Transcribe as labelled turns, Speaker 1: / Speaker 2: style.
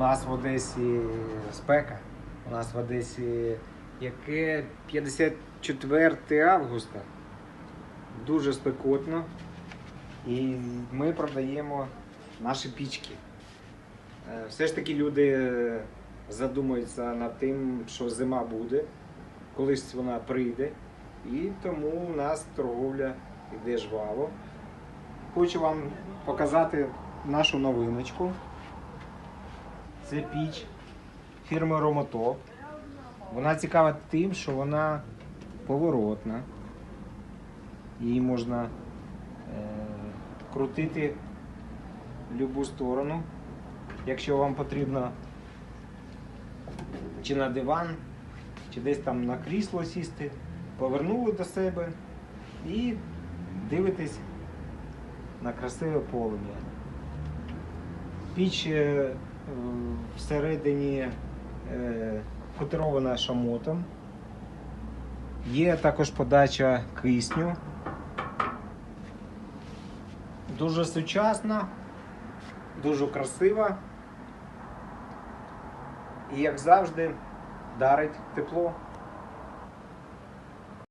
Speaker 1: нас в Одесі спека. У нас в Одесі яке 54 августа. Дуже спекотно. І ми продаємо наші пічки. Е, Все ж таки люди задумуються над тим, що зима буде, колись вона прийде. І тому у нас торговля йде жваво. Хочу вам показати нашу новиночку. Це піч фірми Ромотоп. Вона цікава тим, що вона поворотна. Її можна е, крутити в будь-яку сторону. Якщо вам потрібно чи на диван, чи десь там на крісло сісти, повернули до себе і дивитесь на красиве полум'я. Піч е, всередині футрована шамотом. Є також подача кисню. Дуже сучасна, дуже красива. І як завжди дарить тепло.